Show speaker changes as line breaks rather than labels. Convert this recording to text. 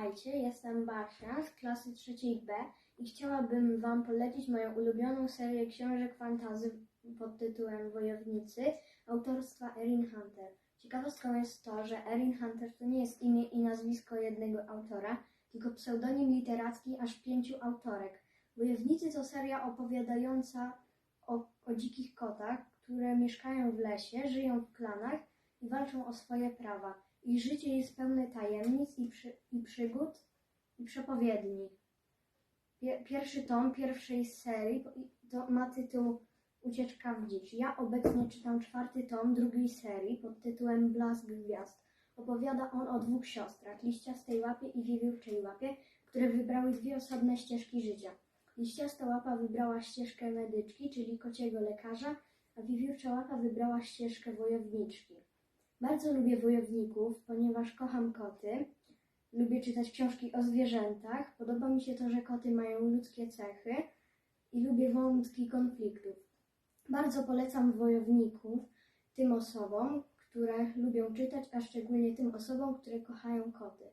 Witajcie, jestem Basia z klasy trzeciej B i chciałabym Wam polecić moją ulubioną serię książek fantazy pod tytułem Wojownicy autorstwa Erin Hunter. Ciekawostką jest to, że Erin Hunter to nie jest imię i nazwisko jednego autora, tylko pseudonim literacki aż pięciu autorek. Wojownicy to seria opowiadająca o, o dzikich kotach, które mieszkają w lesie, żyją w klanach i walczą o swoje prawa. Ich życie jest pełne tajemnic i, przy, i przygód i przepowiedni. Pie, pierwszy tom pierwszej serii ma tytuł Ucieczka w dzicz. Ja obecnie czytam czwarty tom drugiej serii pod tytułem Blask Gwiazd. Opowiada on o dwóch siostrach, liściastej łapie i wiewiórczej łapie, które wybrały dwie osobne ścieżki życia. Liściasta łapa wybrała ścieżkę medyczki, czyli kociego lekarza, a wiewiórcza łapa wybrała ścieżkę wojowniczki. Bardzo lubię wojowników, ponieważ kocham koty. Lubię czytać książki o zwierzętach. Podoba mi się to, że koty mają ludzkie cechy i lubię wątki konfliktów. Bardzo polecam wojowników tym osobom, które lubią czytać, a szczególnie tym osobom, które kochają koty.